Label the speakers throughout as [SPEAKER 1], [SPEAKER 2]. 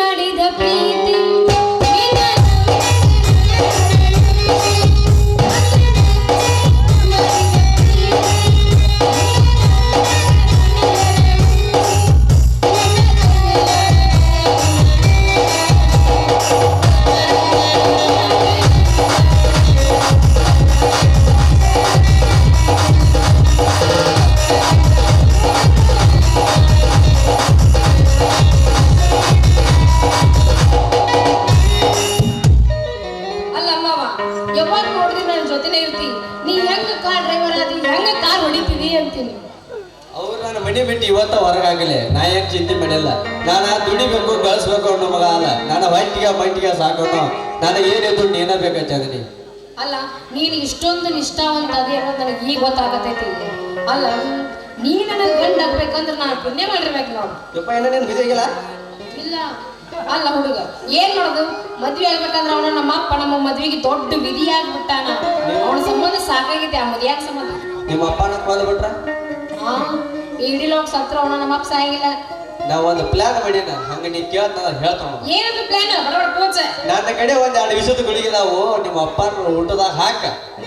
[SPEAKER 1] ಮಾಡಿದ ಪ್ರೀತಿ. ನನ್ನ ಇರ್ತಿ. ನೀ ಹೆಂಗ ಕಾರ್ ಡ್ರೈವರ್ ಆದಿ? ಹೆಂಗ ಕಾರ್ ಹೊಡಿತೀವಿ ಅಂತೀನಿ.
[SPEAKER 2] ಅವ್ರು ನನ್ನ ಮನೆ ಬಿಟ್ಟು ಇವತ್ತ ಹೊರಗಾಗಲಿ ನಾ ಏನ್ ಚಿಂತೆ ಮಾಡಿಲ್ಲ ನಾನು ದುಡಿಬೇಕು ಗಳಿಸ್ಬೇಕು ಅನ್ನೋ ಮಗ ಅಲ್ಲ. ನನ್ನ ಹೊಟ್ಟಿಗೆ ಮಟ್ಟಿಗೆ ಸಾಕೋನು ನನಗೆ ಏನಿದ್ರು ನೀನ ಬೇಕಾಗ್ತದೆ
[SPEAKER 1] ಅಲ್ಲ ನೀನು ಇಷ್ಟೊಂದು ನಿಷ್ಠಾವಂತ ಅದೇ ಅನ್ನೋದು ನನಗೆ ಈಗ ಗೊತ್ತಾಗತೈತಿ. ಅಲ್ಲ ನೀ ನನಗೆ ಗಂಡ ಆಗ್ಬೇಕಂದ್ರೆ ನಾನು ಪುಣ್ಯ ಮಾಡಿರ್ಬೇಕು ನಾವು
[SPEAKER 2] ಯಪ್ಪ ಏನ ನೀನು ಬಿದ್ದಾಗಿಲ್ಲ
[SPEAKER 1] ಇಲ್ಲ. ಅಲ್ಲ ಹುಡುಗ ಏನ್ ಮಾಡೋದು? ಮದ್ವೆ ಆಗ್ಬೇಕಂದ್ರೆ ಅವನ ನಮ್ಮ ಅಪ್ಪ ನಮ್ಮ ಮದ್ವೆಗೆ ದೊಡ್ಡ ವಿಧಿ ಆಗ್ಬಿಟ್ಟಾನ ಅವನ ಸಂಬಂಧ ಸಾಕಾಗೈತೆ ಆ ಮದ್ಯಾಗ ಸಂಬಂಧ?
[SPEAKER 2] ನಿಮ್ಮ ಅಪ್ಪನ ಕಾಲ್ ಬಿಟ್ರ?
[SPEAKER 1] ಹಾ ಇಡೀ ಲೋಕ ಸತ್ರ ಅವನ ನಮ್ಮ ಅಪ್ಪ ಸಾಯಂಗಿಲ್ಲ.
[SPEAKER 2] ನಾವ್ ಒಂದು ಪ್ಲಾನ್ ಮಾಡೀನ ಹಂಗ ನೀ ಕೇಳ್ತ ಹೇಳ್ತಾವ
[SPEAKER 1] ಏನದು ಪ್ಲಾನ್ ಬರೋಣ ಪೂಜೆ
[SPEAKER 2] ನನ್ನ ಕಡೆ ಒಂದ್ ಎರಡು ವಿಷದ ಗುಳಿಗೆ ನಾವು ನಿಮ್ಮ ಅಪ್ಪನ ಊಟದಾಗ ಹಾಕ.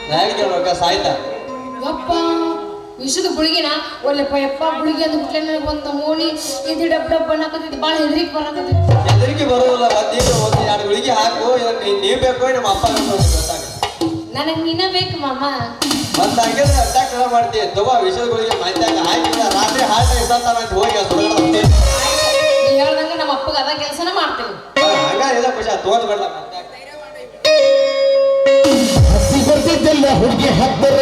[SPEAKER 2] ನಾಯಿಗೆ ರೊಕ್ಕ ಸಾಯ್ತಾ.
[SPEAKER 1] ಯಪ್ಪ. ವಿಷದ ಗುಳಿಗೆನ ಒಳ್ಳೆಪ್ಪ ಯಪ್ಪ ಗುಳಿಗೆ ಅಂತ ಬಿಟ್ಲೆ ಬಂತ ಒಂದು ಮೋಣಿ ಇದು ಡಬ್ ಡಬ್ ಅನ್ನಕತ್ತಿದ್ದು ಭಾಳ ಹೆದರಿಕೆ ಬರಕತ್ತಿತ್ತು
[SPEAKER 2] ಹೆದರಿಕೆ ಬರೋದಿಲ್ಲ ಒಂದೀಗ ಒಂದ್ ಎರಡು ಗುಳಿಗೆ ಹಾಕು ನೀವ್ ಬೇಕು ನಮ್ಮ ಅಪ್ಪ
[SPEAKER 1] ನನಗೆ ನೀನ ಬೇಕು ಮಾಮ.
[SPEAKER 2] ಮತ್ತ ಅಟ್ಯಾಕ್ ಎಲ್ಲ ಮಾಡ್ತೀವಿ ತಗೋ ವಿಷದ ಗುಳಿಗೆ ಮಂದ್ಯಾಗ ಹಾಕಿಲ್ಲ ರಾತ್ರಿ ಹಾಕಿ ಇರ್ತಾನ ಅಂತ ಹೋಗಿ
[SPEAKER 1] ಹೇಳ್ದಂಗೆ ನಮ್ಮ ಅಪ್ಪಗೆ ಅದ ಕೆಲಸನ ಮಾಡ್ತೀನಿ.
[SPEAKER 2] ಹಂಗ ಇಲ್ಲ ಖುಷಿ ತೋದ್
[SPEAKER 3] ಹತ್ತಿ ಬರ್ತಿದ್ದೆಲ್ಲ ಹುಡುಗಿ ಹತ್ತರ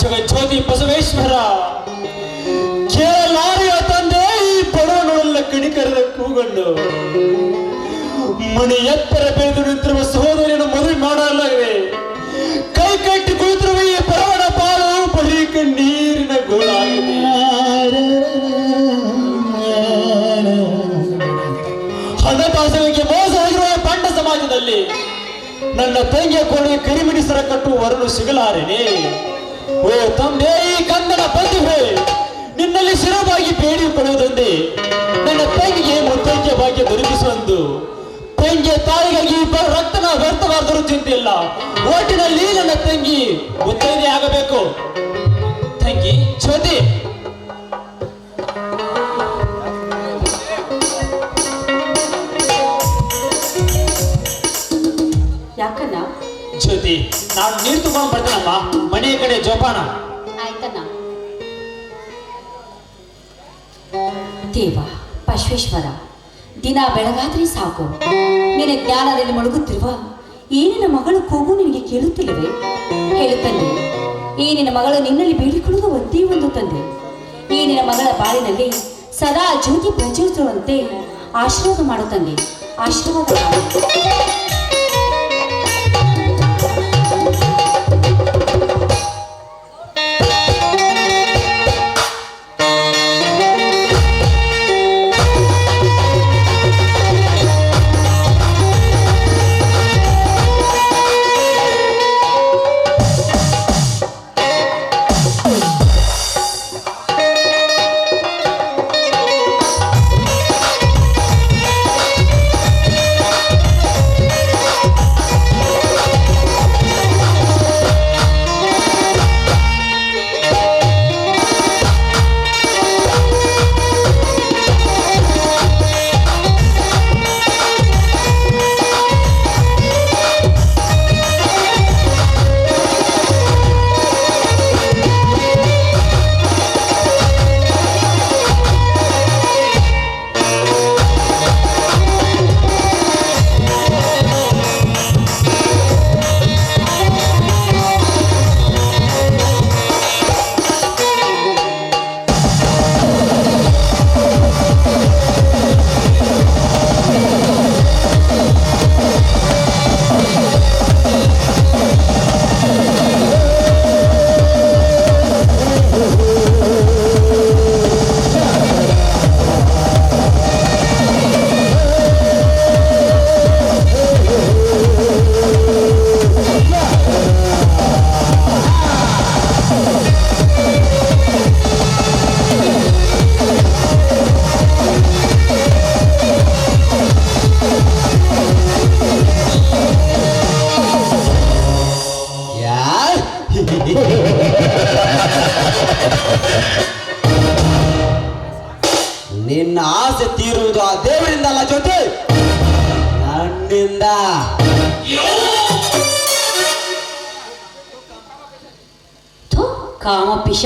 [SPEAKER 4] ಜಗಜ್ಯೋತಿ ಬಸವೇಶ್ವರ. ಕೇಳಲಾರಿಯ ತಂದೆ, ಈ ಬಡವನೊಡಲ್ಲ ಕಣಿಕರದ ಕೂಗಂಡು ಮಣಿ ಎತ್ತರ ಬೆಳೆದು ನಿಂತಿರುವ ಸಹೋದರಿಯನ್ನು ಮದುವೆ ಮಾಡಲಾಗಿದೆ. ಕೈ ಕಟ್ಟಿ ಕುಳಿತಿರುವ ಈ ಪರವಣ ಪಾಲು ಬರೀ ನೀರಿನ ಗೋಳಾಗಿದೆ ಹಣಕಾಸಿಗೆ ಮೋಸ ಆಗಿರುವ ಪಂಡ ಸಮಾಜದಲ್ಲಿ ನನ್ನ ತಂಗಿಯ ಕೋಣೆ ಕರಿಮಿಡಿಸರ ಕಟ್ಟುವ ವರನು ಸಿಗಲಾರೆನೆ. ಓ ತಂದೆ, ಈ ಕನ್ನಡ ಬಂಧುವೆ ನಿನ್ನಲ್ಲಿ ಶಿರವಾಗಿ ಬೇಡಿಕೊಳ್ಳುವುದೊಂದೇ ನನ್ನ ತಂಗಿಗೆ ಮುತ್ತೈಕ್ಯ ಭಾಗ್ಯ ದೊರಕಿಸುವಂದು. ತಂಗಿಯ ತಾಯಿಗಾಗಿ ರಕ್ತನ ವ್ಯರ್ಥವಾದರೂ ಚಿಂತಿಲ್ಲ ಒಟ್ಟಿನಲ್ಲಿ ನನ್ನ ತಂಗಿ ಮುತ್ತೈದೆ ಆಗಬೇಕು ತಂಗಿ ಜ್ಯೋತಿ ಜ್ಯೋತಿ ನಾನು ನೀರು ಬರ್ತೇನಮ್ಮ ಮನೆ ಕಡೆ ಜೋಪಾನ.
[SPEAKER 5] ದೇವ ಬಸವೇಶ್ವರ ದಿನ ಬೆಳಗಾದ್ರೆ ಸಾಕು. ನಿನ್ನ ಜ್ಞಾನದಲ್ಲಿ ಮುಳುಗುತ್ತಿರುವ ಈ ನಿನ್ನ ಮಗಳು ಕೂಗು ನಿನಗೆ ಕೇಳುತ್ತಿಲ್ಲವೆ? ಹೇಳುತ್ತಂದೆ ತಂದೆ, ಈ ನಿನ್ನ ಮಗಳು ನಿನ್ನಲ್ಲಿ ಬೀಳಿಕೊಳ್ಳುವ ಒಂದೇ ಒಂದು ತಂದೆ. ಈ ನಿನ್ನ ಮಗಳ ಬಾಳಿನಲ್ಲಿ ಸದಾ ಜ್ಯೋತಿ ಪ್ರಚೋದಿಸುವಂತೆ ಆಶೀರ್ವಾದ ಮಾಡುತ್ತಂದೆ ತಂದೆ. ಆಶೀರ್ವಾದ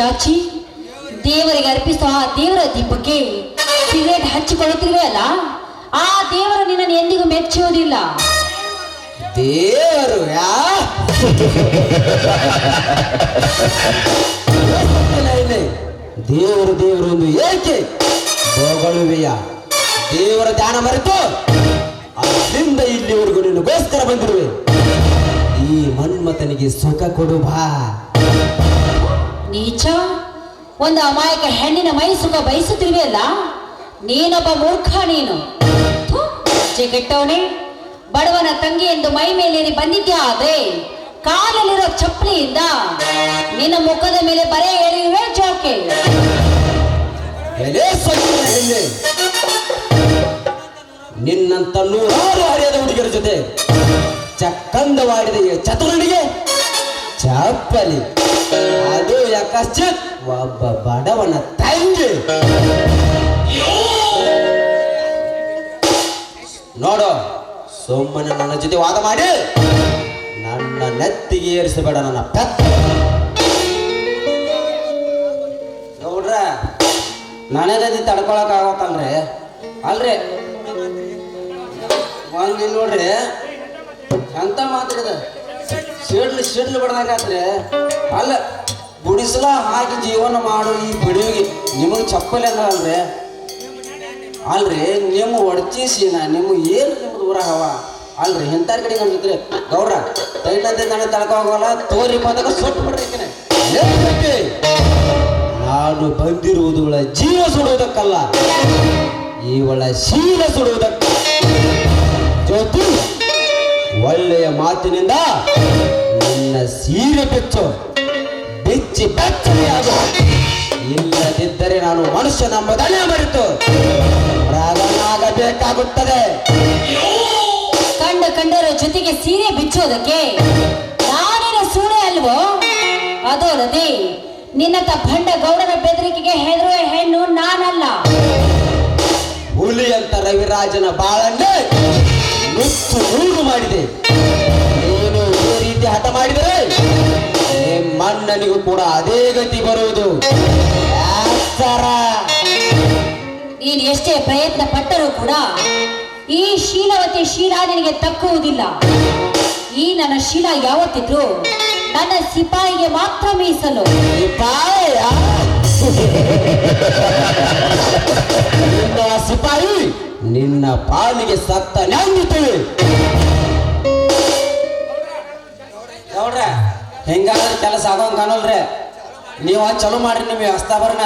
[SPEAKER 5] ಪಿಶಾಚಿ ದೇವರಿಗೆ ಅರ್ಪಿಸುವ ಆ ದೇವರ ದೀಪಕ್ಕೆ ಸಿಗರೇಟ್ ಹಚ್ಚಿಕೊಳ್ಳುತ್ತಿರುವೆ ಅಲ್ಲ? ಆ ದೇವರು ನಿನ್ನನ್ನು ಎಂದಿಗೂ ಮೆಚ್ಚುವುದಿಲ್ಲ
[SPEAKER 6] ದೇವರು. ದೇವರು ದೇವರು ಒಂದು ಏಕೆ ಹೋಗಳುವೆಯ ದೇವರ ಧ್ಯಾನ ಮರೆತು ಅಲ್ಲಿಂದ ಇಲ್ಲಿವರೆಗೂ ನಿನ್ನಗೋಸ್ಕರ ಬಂದಿರುವೆ. ಈ ಮನ್ಮತನಿಗೆ ಸುಖ ಕೊಡು ಬಾ.
[SPEAKER 5] ನೀಚ? ಒಂದು ಅಮಾಯಕ ಹೆಣ್ಣಿನ ಮೈ ಸುಖ ಬಯಸುತ್ತಿರುವೆ ಅಲ್ಲ? ನೀನೊಬ್ಬ ಮೂರ್ಖ ನೀನು. ಕೆಟ್ಟವನೇ. ಬಡವನ ತಂಗಿ ಎಂದು ಮೈ ಮೇಲೇರಿ ಬಂದಿದ್ಯಾ ಆದ್ರೆ ಕಾಲಲ್ಲಿರೋ ಚಪ್ಪಲಿಯಿಂದ ನಿನ್ನ ಮುಖದ ಮೇಲೆ ಬರೆ ಎಳೆಯುವೆ ಜೋಕೆ.
[SPEAKER 6] ನಿನ್ನಂತ ನೂರಾರು ಹರಿಯದ ಹುಡುಗಿಯರ ಜೊತೆ ಚಕ್ಕಂದವಾಡಿದ ಚತುರನಿಗೆ ಚಪ್ಪಲಿ. ಅದು ಯಾಕಶ್ಚಿತ್ ಒಬ್ಬ ಬಡವನ ತಂಗಿ. ನೋಡು ಸುಮ್ಮನೆ ನನ್ನ ಜೊತೆ ವಾದ ಮಾಡಿ. ನನ್ನ ನೆತ್ತಿಗೆ ಏರಿಸಬೇಡ ನನ್ನ ಪೆತ್ತ. ನೋಡ್ರ ನನಗದಿ ತಡ್ಕೊಳಕ್ ಆಗತ್ತಲ್ರಿ ಅಲ್ರಿ? ಒಂದ್ ಇಲ್ಲಿ ನೋಡ್ರಿ ಅಂತ ಮಾತಾಡಿದ? ಸಿಡ್ಲು ಸಿಡ್ಲು ಬಡ್ದಂಗಾತ್ರಿ ಅಲ್ಲ ಗುಡಿಸಲ ಹಾಕಿ ಜೀವನ ಮಾಡೋ ಈ ಬಿಡುವಿಗೆ ನಿಮಗೆ ಚಪ್ಪಲಿ ಅಲ್ರಿ? ಅಲ್ರಿ ನಿಮ್ಮ ಒಡ್ಚಿಸಿನ ನಿಮ್ಗೆ ಏನು ನಿಮ್ಮ ಊರ ಹವ? ಅಲ್ರಿ, ಇಂಥಾರ ಕಡೆ ನಮ್ದಿದ್ರಿ ಗೌರ ತೈಲಂತೆ ನಾನು ತಳ್ಕ ಹೋಗಲ್ಲ, ತೋರಿ ಬಂದಾಗ ಸುಟ್ಟು ಬಿಡ್ರಿ? ನಾನು ಬಂದಿರುವುದುಗಳ ಜೀವ ಸುಡುವುದಕ್ಕಲ್ಲ. ಇವಳ ಶೀಲ ಸುಡುವುದಕ್ಕ. ಜ್ಯೋತಿ, ಒಳ್ಳೆಯ ಮಾತಿನಿಂದ ನನ್ನ ಸೀರೆ ಬೆಚ್ಚು. ಬೆಚ್ಚನೆ ಇಲ್ಲದಿದ್ದರೆ ನಾನು ಮನುಷ್ಯನೆಂಬುದನ್ನೇ ಮರೆತು ರಾಗನಾಗಬೇಕಾಗುತ್ತದೆ.
[SPEAKER 5] ಕಂಡ ಕಂಡರ ಜೊತೆಗೆ ಸೀರೆ ಬಿಚ್ಚೋದಕ್ಕೆ ನಾನಿನ ಸೂಳೆ ಅಲ್ವೋ? ಅದೋ ರದಿ ನಿನ್ನ ಭಂಡ ಗೌಡರ ಬೆದರಿಕೆಗೆ ಹೆದರುವ ಹೆಣ್ಣು ನಾನಲ್ಲ.
[SPEAKER 6] ಹುಲಿ ಅಂತ ರವಿರಾಜನ ಬಾಳನ್ನೇ ನುಚ್ಚು ನೂರು ಮಾಡಿದೆ. ನೀನು ಈ ರೀತಿ ಹಠ ಮಾಡಿದರೆ ನಿಮ್ಮಣ್ಣನಿಗೂ ಕೂಡ ಅದೇ ಗತಿ ಬರುವುದು.
[SPEAKER 5] ನೀನು ಎಷ್ಟೇ ಪ್ರಯತ್ನ ಪಟ್ಟರೂ ಕೂಡ ಈ ಶೀಲವತಿ ಶೀಲ ನಿನಗೆ ತಕ್ಕುವುದಿಲ್ಲ. ಈ ನನ್ನ ಶೀಲ ಯಾವತ್ತಿದ್ರು ನನ್ನ ಸಿಪಾಯಿಗೆ ಮಾತ್ರ ಮೀಸಲು.
[SPEAKER 6] ಸಿಪಾಯಿ ನಿನ್ನ ಪಾಲಿಗೆ ಸತ್ತ ನಂದಿತೀವಿ ಗೌಡ್ರ ಹೆಂಗಾದ್ರೆ ಕೆಲಸ ಆಗೋ ಕಾಣಲ್ರಿ. ನೀವು ಚಲೋ ಮಾಡ್ರಿ ನಿಮ್ ಹಸ್ತಾಭರಣ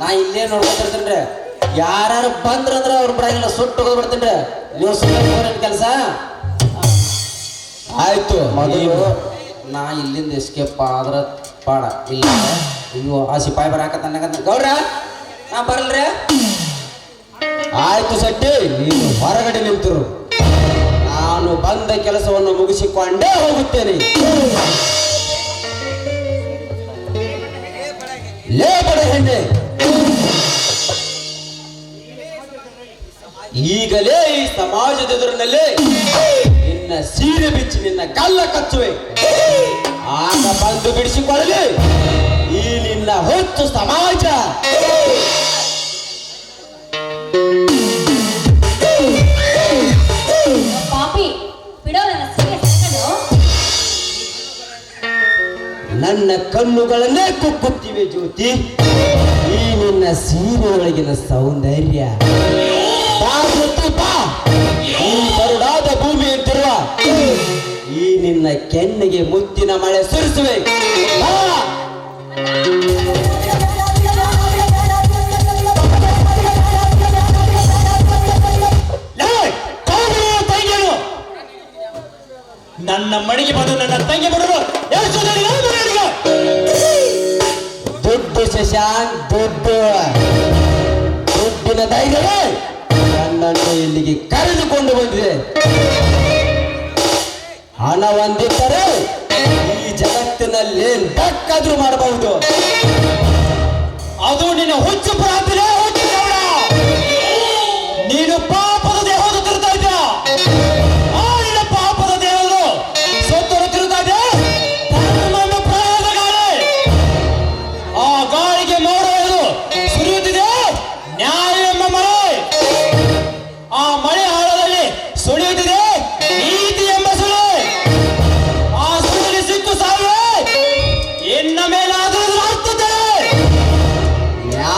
[SPEAKER 6] ನಾ ಇಲ್ಲೇ ನೋಡ್ಕೊತಿರ್ತೀನಿ ಯಾರು ಬಂದ್ರಂದ್ರೆ ಅವ್ರ ಬಿಡಂಗಿಲ್ಲ ಸುಟ್ಟು ಹೋಗ್ಬಿಡ್ತೀನಿ ನೀವು ಸುಮ್ಮನೆ ಕೆಲಸ? ಆಯ್ತು ಮೊದಲು ನಾ ಇಲ್ಲಿಂದ ಎಸ್ಕೇಪ್ ಆದ್ರ ಪಾಡ. ಇಲ್ಲ ಇವು ಆ ಸಿಪಾಯಿ ಬರಾಕತ್ತ ಗೌರ ನಾ ಬರಲ್ರಿ. ಆಯ್ತು ಸಟ್ಟಿ ನೀನು ಹೊರಗಡೆ ನಿಂತರು. ನಾನು ಬಂದ ಕೆಲಸವನ್ನು ಮುಗಿಸಿಕೊಂಡೇ ಹೋಗುತ್ತೇನೆ. ಲೇ ಬಡ ಹೆಣ್ಣೆ. ಈಗಲೇ ಈ ಸಮಾಜದ ಎದುರಿನಲ್ಲೇ ನಿನ್ನ ಸೀರೆ ಬಿಚ್ಚಿ ನಿನ್ನ ಕಲ್ಲ ಕಚ್ಚುವೆ. ಆಗ ಬಂದು ಬಿಡಿಸಿಕೊಳ್ಳಲಿ. ಈ ನಿನ್ನ ಹೊತ್ತು ಸಮಾಜ.
[SPEAKER 5] ನನ್ನ
[SPEAKER 6] ಕಣ್ಣುಗಳನ್ನೇ ಕುಕ್ಕುತ್ತಿವೆ ಜ್ಯೋತಿ. ಈ ನಿನ್ನ ಸೀರೆಯೊಳಗಿನ ಸೌಂದರ್ಯ. ಬಾ ಜ್ಯೋತಿ, ಬಾ. ಈ ಭೂಮಿ ಭೂಮಿಯಂತಿರುವ ಈ ನಿನ್ನ ಕೆನ್ನಿಗೆ ಮುತ್ತಿನ ಮಳೆ ಸುರಿಸುವೆ.
[SPEAKER 4] ನನ್ನ ಮಡಿಗೆ ಬಂದು ನನ್ನ ತಂಗಿ ಬಡವರು
[SPEAKER 6] ದುಡ್ಡು ಶಶಾಂಕ್ ದುಡ್ಡು ದುಡ್ಡಿನ ಧೈರ್ಯವೇ ನನ್ನನ್ನು ಇಲ್ಲಿಗೆ ಕರೆದುಕೊಂಡು ಬಂದಿದೆ. ಹಣ ಹೊಂದಿದ್ದರೆ ಈ ಜಗತ್ತಿನಲ್ಲಿ ಏನ್ ಬೇಕಾದ್ರೂ ಮಾಡಬಹುದು.
[SPEAKER 4] ಅದು ನಿನ್ನ ಹುಚ್ಚು ಪ್ರಾರ್ಥನೆ ಹುಚ್ಚು. ನೀನು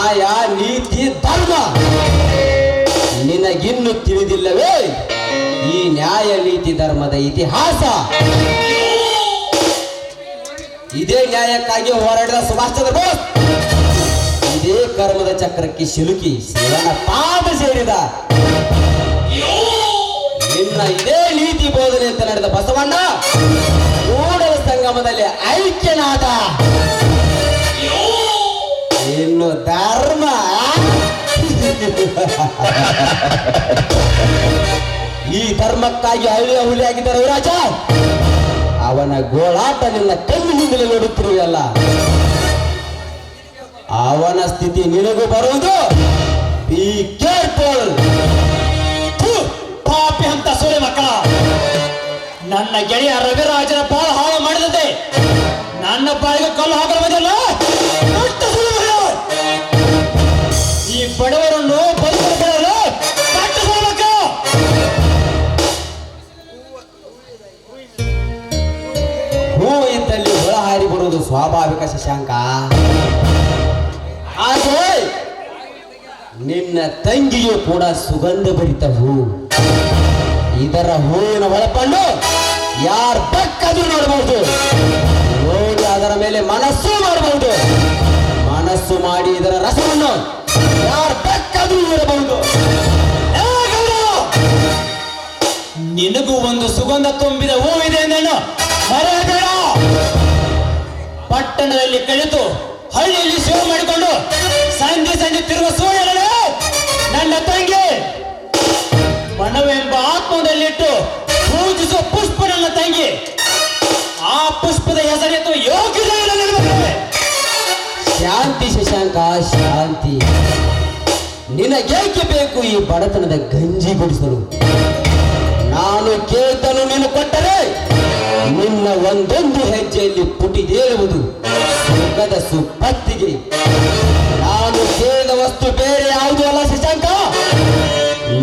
[SPEAKER 4] ನ್ಯಾಯ, ನೀತಿ,
[SPEAKER 6] ಧರ್ಮ. ನಿನಗಿನ್ನು ತಿಳಿದಿಲ್ಲವೇ? ಈ ನ್ಯಾಯ, ನೀತಿ, ಧರ್ಮದ ಇತಿಹಾಸ. ಇದೇ ನ್ಯಾಯಕ್ಕಾಗಿ ಹೋರಾಡಿದ ಸುಭಾಷ್ ಚಂದ್ರ ಬೋಸ್. ಇದೇ ಕರ್ಮದ ಚಕ್ರಕ್ಕೆ ಸಿಲುಕಿ ಶಿವನ ಪಾದ ಸೇರಿದ. ನಿನ್ನ ಇದೇ ನೀತಿ ಬೋಧನೆ ಅಂತ ನಡೆದ ಬಸವಣ್ಣ, ಕೂಡಲ ಸಂಗಮದಲ್ಲಿ ಐಕ್ಯನಾದ. ಇನ್ನು ಧರ್ಮ. ಈ ಧರ್ಮಕ್ಕಾಗಿ ಹಳ್ಳಿಯ ಹುಲಿ ಆಗಿದ್ದಾರೆ ರಾಜ ಅವನ ಗೋಳಾಟ ನಿನ್ನ ಕಣ್ಣಿನಿಂದಲೇ ನೋಡುತ್ತಿರುವಲ್ಲ ಅವನ ಸ್ಥಿತಿ ನಿನಗೂ ಬರುವುದು ಈ ಕೇರ್ಫುಲ್
[SPEAKER 4] ಪಾಪಿ ಅಂತ ಸೂರ್ಯ ಮಕ್ಕಳ ನನ್ನ ಗೆಳೆಯ ರವಿರಾಜನ ಬಾಳ ಹಾಳು ಮಾಡಿದಂತೆ. ನನ್ನ ಬಾಯಿಗೆ ಕಲ್ಲು ಹಾಕಲು ಬಂದಿಲ್ಲ.
[SPEAKER 6] ಬರುವುದು ಸ್ವಾಭಾವಿಕ ಶಶಾಂಕ. ಆದರೆ ನಿನ್ನ ತಂಗಿಯು ಕೂಡ ಸುಗಂಧ ಭರಿತ ಹೂ ಇದರ ಹೂವಿನ ಒಳಪಂಡು ಯಾರ ಬೆಕ್ಕದು ನೋಡಬಹುದು ನೋಡಿ ಅದರ ಮೇಲೆ ಮನಸ್ಸು ಮಾಡಬಹುದು ಮನಸ್ಸು ಮಾಡಿ ಇದರ ರಸವನ್ನು ಯಾರ
[SPEAKER 4] ಬೆಕ್ಕದು ನೋಡಬಹುದು! ನಿನಗೂ ಒಂದು ಸುಗಂಧ ತುಂಬಿದ ಹೂವಿದೆ ಎಂದನು ಮರೆಯಬೇಡ. ಪಟ್ಟಣದಲ್ಲಿ ಕಲಿತು ಹಳ್ಳಿಯಲ್ಲಿ ಸೇವೆ ಮಾಡಿಕೊಂಡು ಸಂಜೆ ಸಂಜೆ ತಿರುವ ಸೂರ್ಯನೇ ನನ್ನ ತಂಗಿ ಬಣವೆಂಬ ಆತ್ಮದಲ್ಲಿಟ್ಟು ಪೂಜಿಸುವ ಪುಷ್ಪ ನನ್ನ ತಂಗಿ. ಆ ಪುಷ್ಪದ ಹೆಸರಿತ್ತು ನಿನಗೆ.
[SPEAKER 6] ಶಾಂತಿ ಶಶಾಂಕ, ಶಾಂತಿ. ನಿನಗೇಕೆ ಬೇಕು ಈ ಬಡತನದ ಗಂಜಿ ಬಿಡಿಸಲು ನಾನು ಕೊಟ್ಟರೆ ನಿನ್ನ ಒಂದೊಂದು ಹೆಜ್ಜೆಯಲ್ಲಿ ಪುಟಿದೇಳುವುದು ಸುಖದ ಸುಪ್ಪತ್ತಿಗೆ ನಾನು ಕೇಳಿದ ವಸ್ತು ಬೇರೆ ಯಾವುದು ಅಲ್ಲ ಶಶಾಂಕ?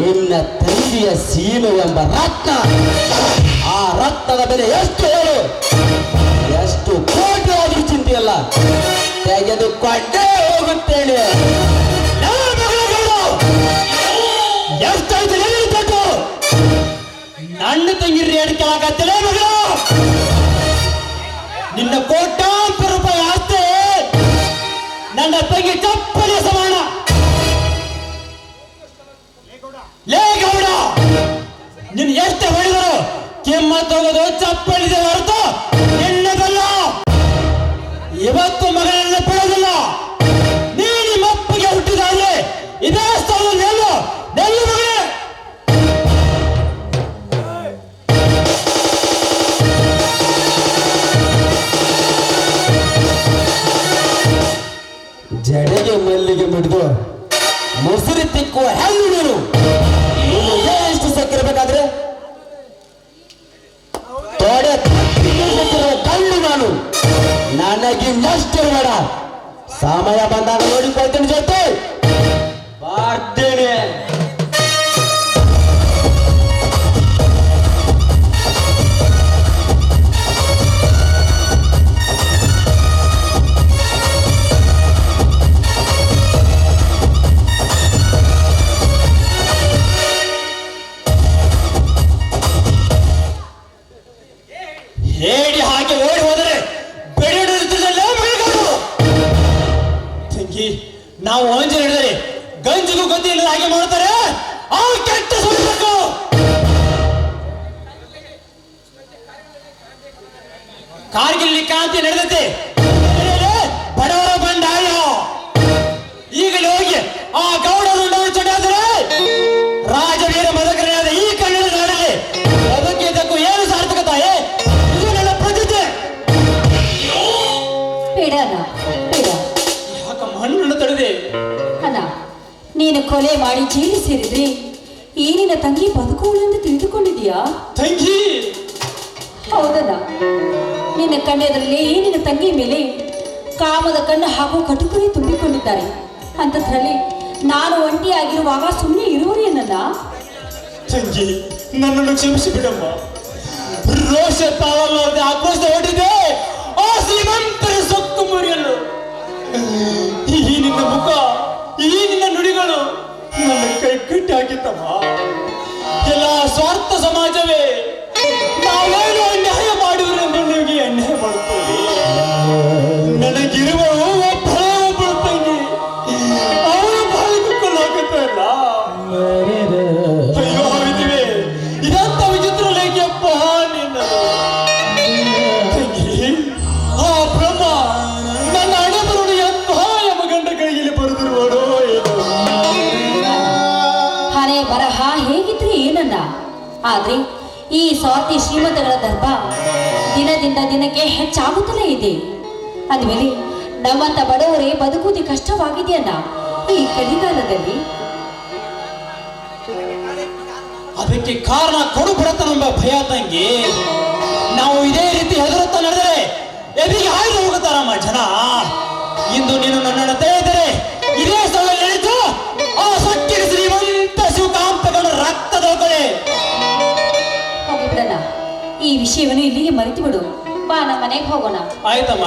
[SPEAKER 6] ನಿನ್ನ ತಂದೆಯ ಸೀನು ಎಂಬ ರತ್ನ. ಆ ರತ್ನದ ಬೆಲೆ ಎಷ್ಟು ಹೇಳು? ಎಷ್ಟು ಕೋಟಿ ಆದ್ರೂ ಚಿಂತೆಯಲ್ಲ ತೆಗೆದುಕೊಂಡೇ ಹೋಗುತ್ತೇನೆ. ಜಡೆಗೆ ಮೆಲ್ಲಿಗೆ ಮಿಡಿದು ಮೊಸರು ತಿಕ್ಕುವ ಹೆಣ್ಣು ನೀನು ಎಷ್ಟು ಸಕ್ಕಿರಬೇಕಾದ್ರೆ ತೊಡೆ ಕಣ್ಣು ನಾನು. ನನಗಿನ್ನಷ್ಟು ಬೇಡ. ಸಮಯ ಬಂದಾಗ ನೋಡಿಕೊಳ್ತೇನೆ ಜೊತೆ.
[SPEAKER 5] ಬೇಡ ಅಣ್ಣ ಬೇಡ.
[SPEAKER 4] ಯಾಕ ಮಣ್ಣನ್ನು ತಡೆದೆ?
[SPEAKER 5] ಅಣ್ಣ ನೀನು ಕೊಲೆ ಮಾಡಿ ಜೈಲು ಸೇರಿದ್ರಿ ಈ ನಿನ್ನ ತಂಗಿ ಬದುಕುವಳೆಂದು ತಿಳಿದುಕೊಂಡಿದ್ಯಾ
[SPEAKER 4] ತಂಗಿ!
[SPEAKER 5] ಹೌದಣ್ಣ ನಿನ್ನ ಕಣ್ಣೆದರಲ್ಲಿ ಈ ನಿನ್ನ ತಂಗಿ ಮೇಲೆ ಕಾಮದ ಕಣ್ಣು ಹಾಗೂ ಕಟುಕರಿ ತುಂಬಿಕೊಂಡಿದ್ದಾರೆ. ಅಂಥದ್ರಲ್ಲಿ ನಾನು ಒಂಟಿಯಾಗಿರುವಾಗ ಸುಮ್ಮನೆ ಇರುವರೇನಲ್ಲ
[SPEAKER 4] ತಂಗಿ ನನ್ನನ್ನು ಕ್ಷಮಿಸಿ ಬಿಡಮ್ಮ. ರೋಷ ತಾವಲ್ಲದೆ ಆಕ್ರೋಶ ಹೊಡಿದೆ ಆ ಶ್ರೀಮಂತರ ಈ ನಿನ್ನ ಮುಖ ಈ ನಿನ್ನ ನುಡಿಗಳು ನನ್ನ ಕೈ ಕಟ್ಟಿ ಹಾಕಿತ್ತಮ್ಮ ಎಲ್ಲ ಸ್ವಾರ್ಥ ಸಮಾಜವೇ
[SPEAKER 5] ಸ್ವಾರ್ಥಿ ಶ್ರೀಮಂತಗಳ ದರ್ಭ ದಿನದಿಂದ ದಿನಕ್ಕೆ ಹೆಚ್ಚಾಗುತ್ತಲೇ ಇದೆ. ಅಂದಮೇಲೆ, ನಮ್ಮಂತ ಬಡವರೇ ಬದುಕುವುದು ಕಷ್ಟವಾಗಿದೆಯಲ್ಲ, ಈ ಕಲಿಕಾಲದಲ್ಲಿ
[SPEAKER 4] ಅದಕ್ಕೆ ಕಾರಣ ಕೊಡು ಬಡತನೆಂಬ ಭಯ ತಂಗಿ. ನಾವು ಇದೇ ರೀತಿ ಹೆದರುತ್ತಾ ನಡೆದರೆ, ಎದಿಗೆ ಹಾಯ್ದು ಹೋಗುತ್ತಾರಮ್ಮ ಜನ? ಇಂದು ನೀನು ನನ್ನ ಇದ್ದರೆ ಇದೇ
[SPEAKER 5] ಈ ವಿಷಯವನ್ನು ಇಲ್ಲಿಗೆ ಮರೆತು ಬಿಡು. ಬಾ ನಮ್ಮ ಮನೆಗೆ ಹೋಗೋಣ.
[SPEAKER 4] ಆಯ್ತಮ್ಮ